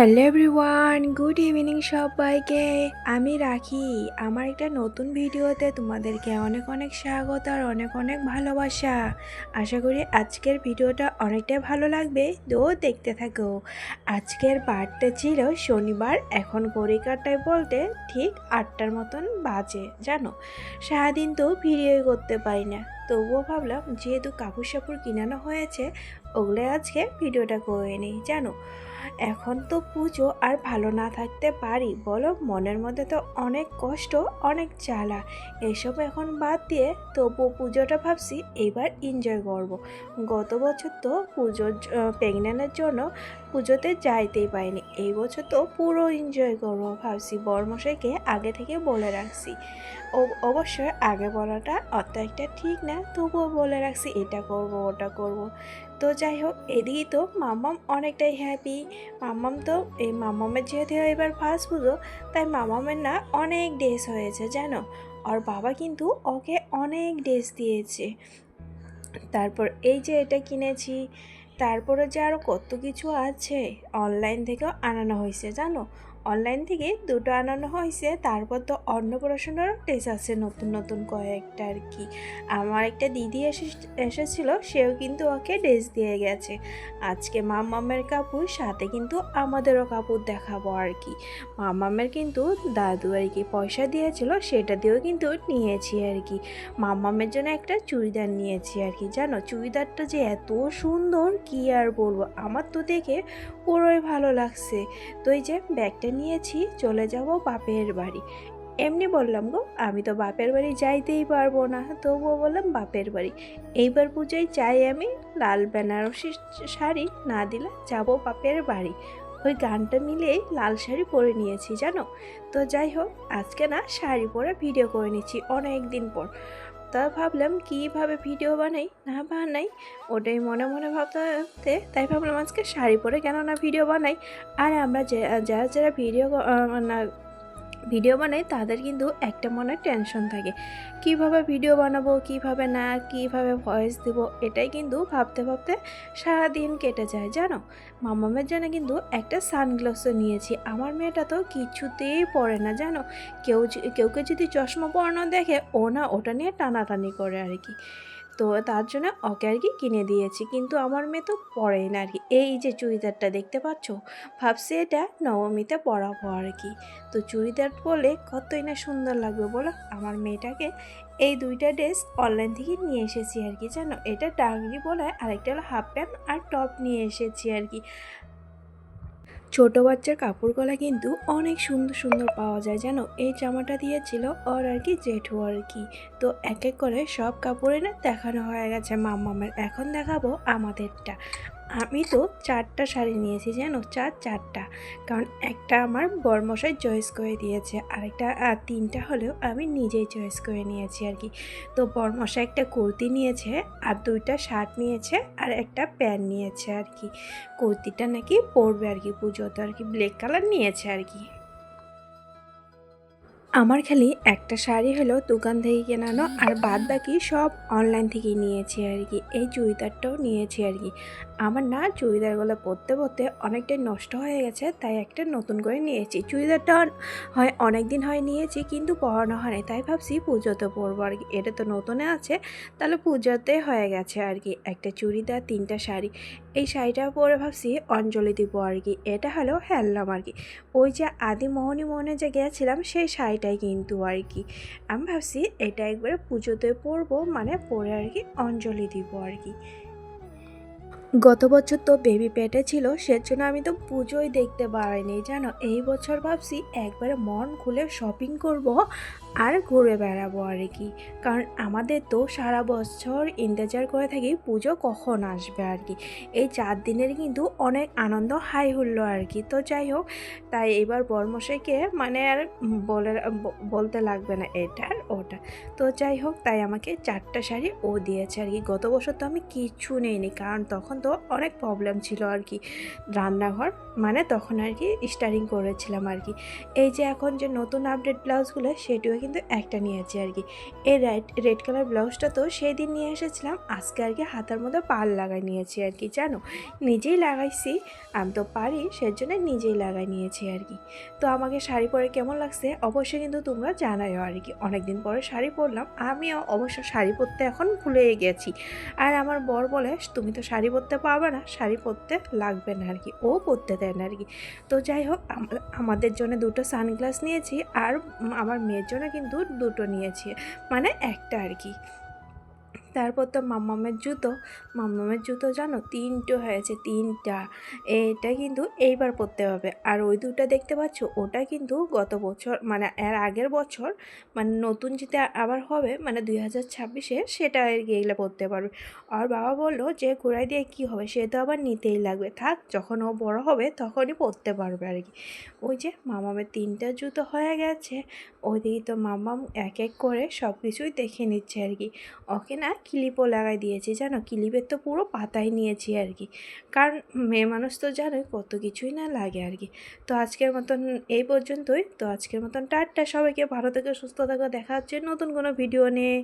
Hello everyone, good evening সবাইকে। আমি রাখি। আমার একটা নতুন ভিডিওতে তোমাদেরকে অনেক অনেক স্বাগত আর অনেক অনেক ভালোবাসা। আশা করি আজকের ভিডিওটা অনেকটাই ভালো লাগবে। তো দেখতে থাকো। আজকের বারটা ছিল শনিবার, এখন ঘড়িকাটায় বলতে ঠিক আটটার মতন বাজে, জানো? সারাদিন তো ভিডিও করতে পারি না। তবুও ভাবলাম, যেহেতু কাপড় সাপুর কিনানো হয়েছে ওগুলো আজকে ভিডিওটা করে নিই, জানো? এখন তো পুজো আর ভালো না থাকতে পারি, বলো? মনের মধ্যে তো অনেক কষ্ট, অনেক জ্বালা। এসব এখন বাদ দিয়ে তবু পুজোটা ভাবছি, এবার এনজয় করব। গত বছর তো পুজোর প্রেগনেন্টের জন্য পুজোতে যাইতেই পারিনি। এই বছর তো পুরো এনজয় করব ভাবছি, বরমশাইকে আগে থেকে বলে রাখছি। ও অবশ্যই আগে বলাটা অত একটা ঠিক না, তবুও বলে রাখছি, এটা করব, ওটা করব। তো যাই হোক এদিকে তো মাম্মাম অনেকটাই হ্যাপি মাম্মাম তো, এই মাম্মামের যেহেতু এবার ফার্স্ট পুজো, তাই মাম্মামের না অনেক ড্রেস হয়েছে, জানো? ওর বাবা কিন্তু ওকে অনেক ড্রেস দিয়েছে। তারপর এই যে এটা কিনেছি, তারপরে যে আরও কত কিছু আছে অনলাইন থেকেও আনানো হয়েছে, জানো? অনলাইন থেকে দুটো আনানো হয়েছে, তারপর তো অন্নপ্রাশনেরও টেস্ট আছে, নতুন নতুন কয়েকটা আর কি। আমার একটা দিদি এসে, এসেছিল, সেও কিন্তু ওকে ড্রেস দিয়ে গেছে। আজকে মামামের কাপড়, সাথে কিন্তু আমাদেরও কাপড় দেখাবো আর কি। মামামের কিন্তু দাদু আর কি পয়সা দিয়েছিল, সেটা দিয়েও কিন্তু নিয়েছি আর কি। মামামের জন্য একটা চুড়িদার নিয়েছি আর কি, জানো? চুড়িদারটা যে এত সুন্দর, কি আর বলব? আমার তো দেখে পুরোই ভালো লাগছে। তো এই যে ব্যাগটা নিয়েছি, চলে যাব বাপের বাড়ি। এমনি বললাম গো, আমি তো বাপের বাড়ি যাইতেই পারব না, তবুও বললাম বাপের বাড়ি। এইবার পুজোয় চাই আমি, লাল বেনারসি শাড়ি না দিলে যাব বাপের বাড়ি। ওই গানটা মিলিয়েই লাল শাড়ি পরে নিয়েছি, জানো? তো যাই হোক, আজকে না শাড়ি পরে ভিডিও করে নিচ্ছি অনেক দিন পর। তা ভাবলাম কীভাবে ভিডিও বানাই, না বানাই, ওটাই মনে মনে ভাবতে তাই ভাবলাম আজকে শাড়ি পরে কেন না ভিডিও বানাই। আর আমরা যারা যারা ভিডিও ভিডিও বানাই, তাদের কিন্তু একটা মনে টেনশন থাকে। কীভাবে ভিডিও বানাবো, কীভাবে না, কীভাবে ভয়েস দেব, এটাই কিন্তু ভাবতে ভাবতে সারা দিন কেটে যায়, জানো? মামামের জন্য কিন্তু একটা সানগ্লাসও নিয়েছি। আমার মেয়েটা তো কিছুতেই পড়ে না, জানো? কেউ কেউকে যদি চশমা পরানো দেখে, ও না, ওটা নিয়ে টানাটানি করে আর কি। তো তার জন্য ওকে আর কি কিনে দিয়েছি। কিন্তু আমার মেয়ে তো পরে না আর কি। এই যে চুড়িদারটা দেখতে পাচ্ছ? ভাবছি এটা নবমীতে পরাবো আর কি। তো চুড়িদার পরলে কতই না সুন্দর লাগবে বলো? আমার মেয়েটাকে এই দুইটা ড্রেস অনলাইন থেকে নিয়ে এসেছি আর কি, জানো? এটা টাঙ্গি বলে আরেকটা হলো হাফ প্যান্ট আর টপ নিয়ে এসেছি আর কি। ছোট বাচ্চার কাপড় গলা কিন্তু অনেক সুন্দর সুন্দর পাওয়া যায়, জানো? এই জামাটা দিয়েছিল ওর আর কি জেঠু আর কি। তো এক এক করে সব কাপড় এনে দেখানো হয়ে গেছে মামামের। এখন দেখাবো আমাদেরটা। আমি তো চারটা শাড়ি নিয়েছি, জানো? চার, চারটা। কারণ একটা আমার বরমশাই চয়েস করে দিয়েছে, আরেকটা আর তিনটা হলেও আমি নিজেই চয়েস করে নিয়েছি আর কি। তো বরমশাই একটা কুর্তি নিয়েছে, আর দুইটা শার্ট নিয়েছে, আর একটা প্যান্ট নিয়েছে আর কি। কুর্তিটা নাকি পরবে আর কি পুজোতে আর কি ব্ল্যাক কালার নিয়েছে আর কি। আমার খালি একটা শাড়ি হলো দোকান থেকে কেনানো আর বাদ বাকি সব অনলাইন থেকেই নিয়েছি আর কি। এই চুড়িদারটাও নিয়েছি আর কি। আমার না চুড়িদারগুলো পরতে পরতে অনেকটাই নষ্ট হয়ে গেছে, তাই একটা নতুন করে নিয়েছি। চুড়িদারটা হয় অনেক দিন হয় নিয়েছি কিন্তু পরানো হয়নি তাই ভাবছি পুজোতে পরবো আর কি। এটা তো নতুনে আছে, তাহলে পুজোতে হয়ে গেছে আর কি। একটা চুড়িদার, তিনটা শাড়ি, এই শাড়িটা পরে ভাবছি অঞ্জলি দিব আর কি। এটা হলো হ্যাললাম আর কি। ওই যে আদি মোহনী মোহনে যে গেছিলাম, সেই শাড়িটাই কিন্তু আর কি আমি ভাবছি এটা একবারে পুজোতে পরবো মানে পরে আর কি অঞ্জলি দিব আর কি গত বছর তো বেবি পেটে ছিল, সেজন্য আমি তো পুজোই দেখতে পারিনি, জানো? এই বছর ভাবছি একবারে মন খুলে শপিং করব। আর ঘুরে বেড়াবো আর কি। কারণ আমাদের তো সারা বছর ইন্তজার করে থাকি পুজো কখন আসবে আর কি। এই চার দিনের কিন্তু অনেক আনন্দ হাই হুল্লো আর কি। তো যাই হোক, তাই এবার বর্মশাইকে মানে আর বলে বলতে লাগবে না এটা আর ওটা। তো যাই হোক, তাই আমাকে চারটা শাড়ি ও দিয়েছে আর কি। গত বছর তো আমি কিচ্ছু নেইনি, কারণ তখন তো অনেক প্রবলেম ছিল আর কি। রান্নাঘর মানে তখন আর কি স্টারিং করেছিলাম আর কি। এই যে এখন যে নতুন আপডেট ব্লাউজগুলো সেটিও কিন্তু একটা নিয়েছি আর কি। এই রেড রেড কালার ব্লাউজটা তো সেই দিন নিয়ে এসেছিলাম, আজকে আর কি হাতার মধ্যে পাল লাগাই নিয়েছি আর কি, জানো? নিজেই লাগাইছি, আমি তো পারি, সেজন্য নিজেই লাগাই নিয়েছি আর কি। তো আমাকে শাড়ি পরে কেমন লাগছে অবশ্যই কিন্তু তোমরা জানাইও আর কি। অনেকদিন পরে শাড়ি পরলাম, আমিও অবশ্য শাড়ি পরতে এখন ভুলে গেছি। আর আমার বর বলে, তুমি তো শাড়ি পরতে পারবে না, শাড়ি পরতে লাগবে না আর কি, ও পরতে দেয় না আর কি। তো যাই হোক আমাদের জন্য দুটো সানগ্লাস নিয়েছি, আর আমার মেয়ের জন্য কিন্তু দুটো নিয়েছি। মানে একটা আর কি। তারপর তো মাম্মামের জুতো। মাম্মামের জুতো জানো? তিনটে হয়েছে, তিনটা। এটা কিন্তু এইবার পরতে হবে। আর ওই দুটো দেখতে পাচ্ছ, ওটা কিন্তু গত বছর মানে এর আগের বছর মানে নতুন যেটা আবার হবে মানে দুই হাজার ছাব্বিশে, সেটা এগুলো পরতে পারবে। আর বাবা বলল যে, ঘোড়ায় দিয়ে কী হবে, সে তো আবার নিতেই লাগবে। থাক, যখন ও বড় হবে, তখনই পরতে পারবে আর কি। ওই যে মামামের তিনটা জুতো হয়ে গেছে ওইদিকে তো মামাম এক এক করে সব কিছুই দেখে নিচ্ছে আর কি। ওকে না ক্লিপও লাগাই দিয়েছি, জানো? ক্লিপের তো পুরো পাতাই নিয়েছি আর কি। কারণ মেয়ে মানুষ তো জানোই কত কিছুই না লাগে আর কি। তো আজকের মতন এই পর্যন্তই। তো আজকের মতন টাটা। সবাইকে ভালো থেকে, সুস্থ থাকো। দেখা হচ্ছে নতুন কোনো ভিডিও নিয়ে।